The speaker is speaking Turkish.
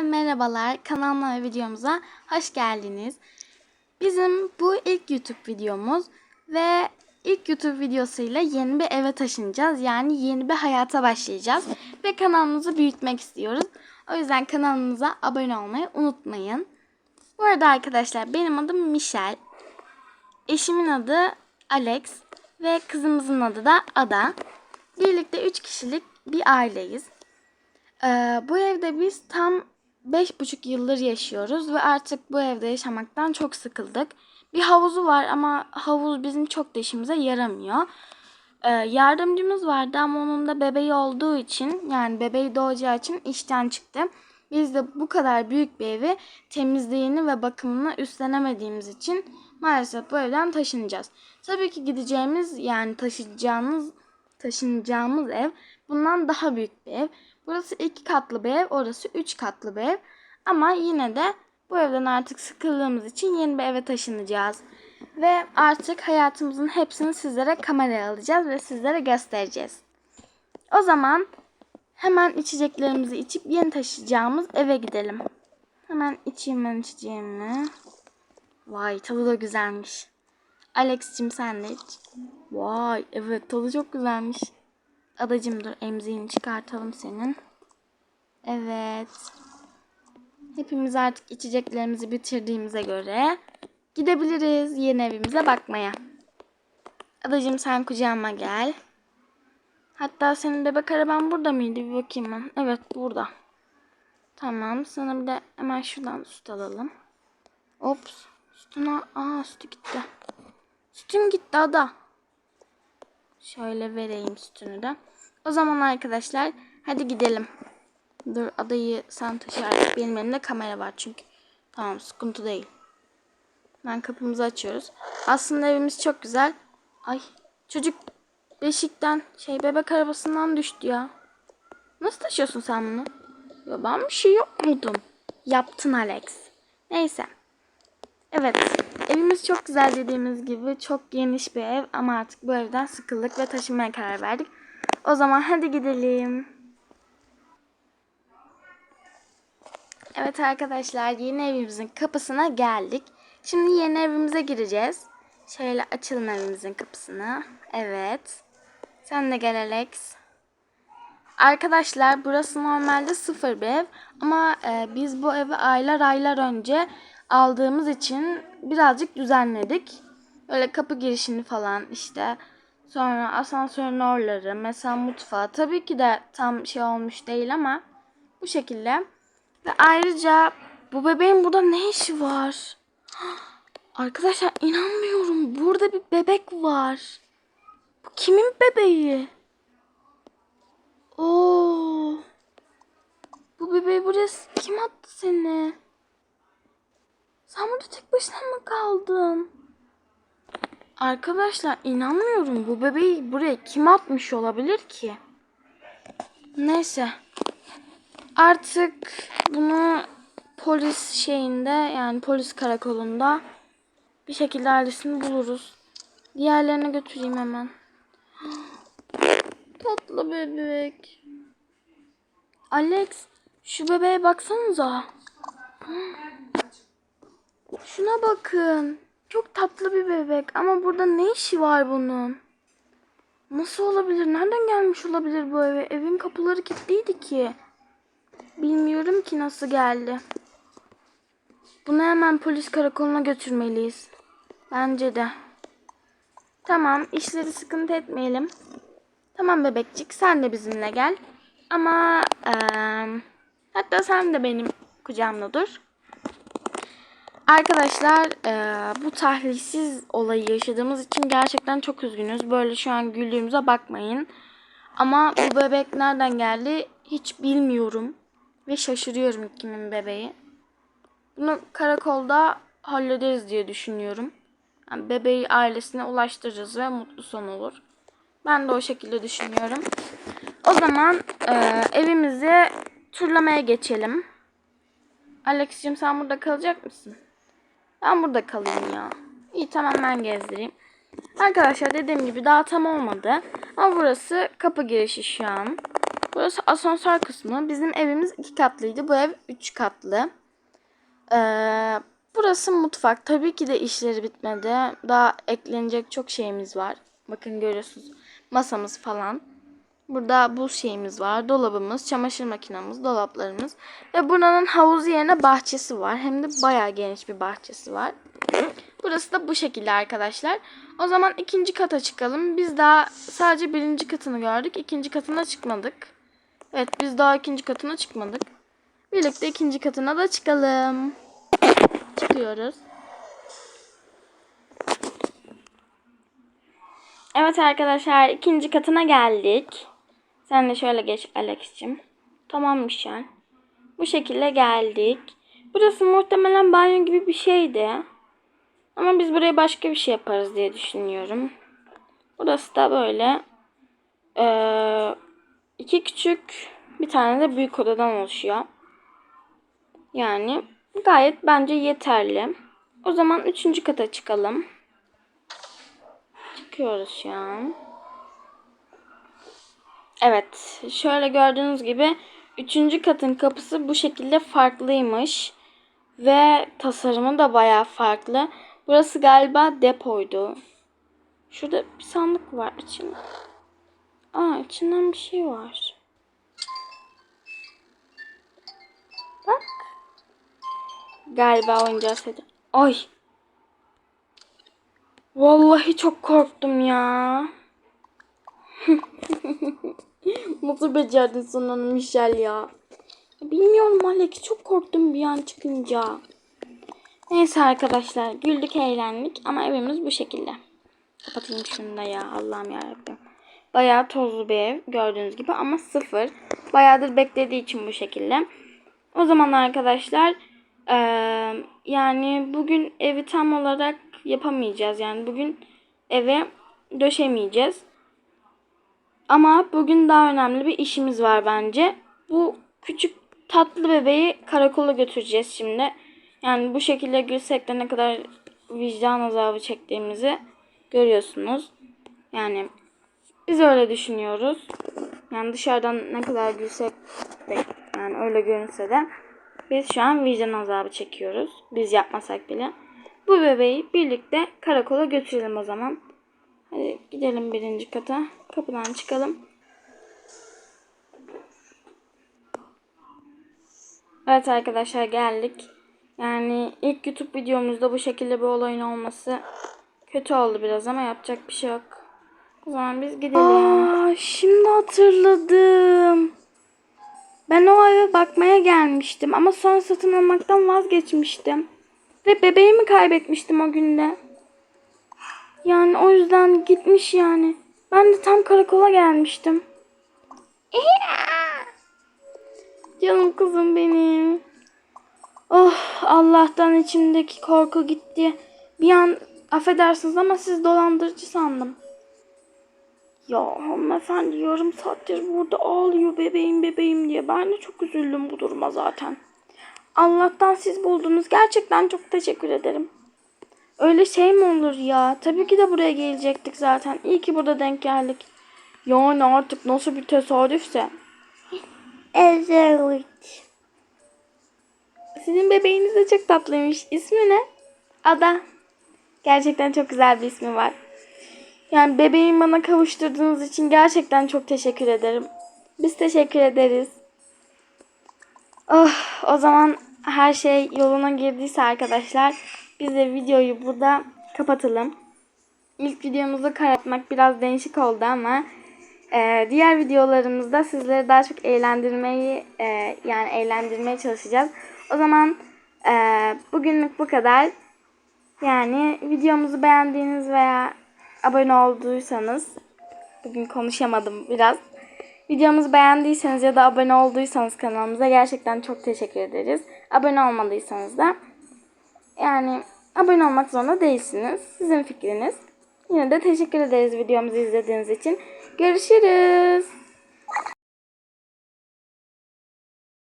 Herkese merhabalar. Kanalıma ve videomuza hoş geldiniz. Bizim bu ilk YouTube videomuz ve ilk YouTube videosuyla yeni bir eve taşınacağız. Yani yeni bir hayata başlayacağız ve kanalımızı büyütmek istiyoruz. O yüzden kanalımıza abone olmayı unutmayın. Bu arada arkadaşlar benim adım Michel. Eşimin adı Alex ve kızımızın adı da Ada. Birlikte 3 kişilik bir aileyiz. Ee, bu evde biz tam beş buçuk yıldır yaşıyoruz ve artık bu evde yaşamaktan çok sıkıldık. Bir havuzu var ama havuz bizim çok da işimize yaramıyor. Ee, yardımcımız vardı ama onun da bebeği olduğu için yani bebeği doğacağı için işten çıktı. Biz de bu kadar büyük bir evi temizliğini ve bakımını üstlenemediğimiz için maalesef bu evden taşınacağız. Tabii ki gideceğimiz yani taşıyacağımız taşınacağımız ev bundan daha büyük bir ev. Burası iki katlı bir ev, orası üç katlı bir ev. Ama yine de bu evden artık sıkıldığımız için yeni bir eve taşınacağız. Ve artık hayatımızın hepsini sizlere kameraya alacağız ve sizlere göstereceğiz. O zaman hemen içeceklerimizi içip yeni taşıyacağımız eve gidelim. Hemen içeyim ben içeceğimi. Vay tadı da güzelmiş. Alex'cim sen de iç. Vay evet tadı çok güzelmiş. Adacım dur emziğini çıkartalım senin. Evet. Hepimiz artık içeceklerimizi bitirdiğimize göre gidebiliriz yeni evimize bakmaya. Adacım sen kucağıma gel. Hatta senin bebek araban burada mıydı? Bir bakayım ben. Evet burada. Tamam. Sana bir de hemen şuradan süt alalım. Ops. Sütüne... Aa sütü gitti. Sütüm gitti ada. Şöyle vereyim sütünü de. O zaman arkadaşlar hadi gidelim. Dur adayı sen taşı artık. Benim elimde kamera var çünkü. Tamam sıkıntı değil. Ben kapımızı açıyoruz. Aslında evimiz çok güzel. Ay çocuk beşikten şey bebek arabasından düştü ya. Nasıl taşıyorsun sen bunu? Ya ben bir şey yapmadım. Yaptın Alex. Neyse. Evet. Evimiz çok güzel dediğimiz gibi çok geniş bir ev ama artık bu evden sıkıldık ve taşınmaya karar verdik. O zaman hadi gidelim. Evet arkadaşlar yeni evimizin kapısına geldik. Şimdi yeni evimize gireceğiz. Şöyle açalım evimizin kapısını. Evet. Sen de gel Alex. Arkadaşlar burası normalde sıfır bir ev ama e, biz bu evi aylar aylar önce aldığımız için birazcık düzenledik. Böyle kapı girişini falan işte sonra asansörün oraları mesela mutfağı tabii ki de tam şey olmuş değil ama bu şekilde. Ve ayrıca bu bebeğin burada ne işi var? Arkadaşlar inanmıyorum. Burada bir bebek var. Bu kimin bebeği? Oo. Bu bebeği buraya kim attı seni? Sen burada tek başına mı kaldın? Arkadaşlar inanmıyorum. Bu bebeği buraya kim atmış olabilir ki? Neyse. Artık bunu polis şeyinde yani polis karakolunda bir şekilde ailesini buluruz. Diğerlerine götüreyim hemen. Tatlı bebek. Alex şu bebeğe baksanıza. Şuna bakın. Çok tatlı bir bebek ama burada ne işi var bunun? Nasıl olabilir? Nereden gelmiş olabilir bu eve? Evin kapıları kilitliydi ki. Bilmiyorum ki nasıl geldi. Bunu hemen polis karakoluna götürmeliyiz. Bence de. Tamam, işleri sıkıntı etmeyelim. Tamam bebekçik, sen de bizimle gel. Ama eee, hatta sen de benim kucağımda dur. Arkadaşlar eee, bu tahlilsiz olayı yaşadığımız için gerçekten çok üzgünüz. Böyle şu an güldüğümüze bakmayın. Ama bu bebek nereden geldi hiç bilmiyorum. Ve şaşırıyorum kimin bebeği. Bunu karakolda hallederiz diye düşünüyorum. Yani bebeği ailesine ulaştırırız ve mutlu son olur. Ben de o şekilde düşünüyorum. O zaman e, evimizi turlamaya geçelim. Alex'cim sen burada kalacak mısın? Ben burada kalayım ya. İyi tamam ben gezdireyim. Arkadaşlar dediğim gibi daha tam olmadı. Ama burası kapı girişi şu an. Burası asansör kısmı. Bizim evimiz iki katlıydı. Bu ev üç katlı. Ee, burası mutfak. Tabii ki de işleri bitmedi. Daha eklenecek çok şeyimiz var. Bakın görüyorsunuz. Masamız falan. Burada buz şeyimiz var. Dolabımız, çamaşır makinamız, dolaplarımız. Ve buranın havuz yerine bahçesi var. Hem de bayağı geniş bir bahçesi var. Burası da bu şekilde arkadaşlar. O zaman ikinci kata çıkalım. Biz daha sadece birinci katını gördük. İkinci katına çıkmadık. Evet biz daha ikinci katına çıkmadık. Birlikte ikinci katına da çıkalım. Çıkıyoruz. Evet arkadaşlar ikinci katına geldik. Sen de şöyle geç Alex'cim. Tamammış yani. Bu şekilde geldik. Burası muhtemelen banyo gibi bir şeydi. Ama biz buraya başka bir şey yaparız diye düşünüyorum. Burası da böyle ee, iki küçük bir tane de büyük odadan oluşuyor. Yani gayet bence yeterli. O zaman üçüncü kata çıkalım. Çıkıyoruz şu an. Evet. Şöyle gördüğünüz gibi üçüncü katın kapısı bu şekilde farklıymış. Ve tasarımı da baya farklı. Burası galiba depoydu. Şurada bir sandık var içinde. Aa içinden bir şey var. Bak. Galiba oyuncağı seti. Ay. Vallahi çok korktum ya. Nasıl becerdin onu Michel ya? Bilmiyorum Alex çok korktum bir an çıkınca. Neyse arkadaşlar güldük eğlendik ama evimiz bu şekilde. Kapatayım şunu da ya Allah'ım yarabbim. Bayağı tozlu bir ev gördüğünüz gibi ama sıfır. Bayağıdır beklediği için bu şekilde. O zaman arkadaşlar yani bugün evi tam olarak yapamayacağız. Yani bugün eve döşemeyeceğiz. Ama bugün daha önemli bir işimiz var bence. Bu küçük tatlı bebeği karakola götüreceğiz şimdi. Yani bu şekilde gülsek de ne kadar vicdan azabı çektiğimizi görüyorsunuz. Yani biz öyle düşünüyoruz. Yani dışarıdan ne kadar gülsek de yani öyle görünse de biz şu an vicdan azabı çekiyoruz. Biz yapmasak bile. Bu bebeği birlikte karakola götürelim o zaman. Hadi gidelim birinci kata. Kapıdan çıkalım. Evet arkadaşlar geldik. Yani ilk YouTube videomuzda bu şekilde bir olayın olması kötü oldu biraz ama yapacak bir şey yok. O zaman biz gidelim. Aa, şimdi hatırladım. Ben o eve bakmaya gelmiştim ama sonra satın almaktan vazgeçmiştim. Ve bebeğimi kaybetmiştim o günde. Yani o yüzden gitmiş yani. Ben de tam karakola gelmiştim. Canım kızım benim. Oh Allah'tan içimdeki korku gitti. Bir an affedersiniz ama siz dolandırıcı sandım. Ya hanımefendi yarım saattir burada ağlıyor bebeğim bebeğim diye. Ben de çok üzüldüm bu duruma zaten. Allah'tan siz buldunuz. Gerçekten çok teşekkür ederim. Öyle şey mi olur ya? Tabii ki de buraya gelecektik zaten. İyi ki burada denk geldik. Yani artık nasıl bir tesadüfse. Evet. Sizin bebeğiniz de çok tatlıymış. İsmi ne? Ada. Gerçekten çok güzel bir ismi var. Yani bebeğimi bana kavuşturduğunuz için gerçekten çok teşekkür ederim. Biz teşekkür ederiz. Oh, o zaman her şey yoluna girdiyse arkadaşlar biz de videoyu burada kapatalım. İlk videomuzu karatmak biraz değişik oldu ama e, diğer videolarımızda sizleri daha çok eğlendirmeyi e, yani eğlendirmeye çalışacağız. O zaman e, bugünlük bu kadar. Yani videomuzu beğendiğiniz veya abone olduysanız bugün konuşamadım biraz. Videomuzu beğendiyseniz ya da abone olduysanız kanalımıza gerçekten çok teşekkür ederiz. Abone olmadıysanız da yani abone olmak zorunda değilsiniz. Sizin fikriniz. Yine de teşekkür ederiz videomuzu izlediğiniz için. Görüşürüz.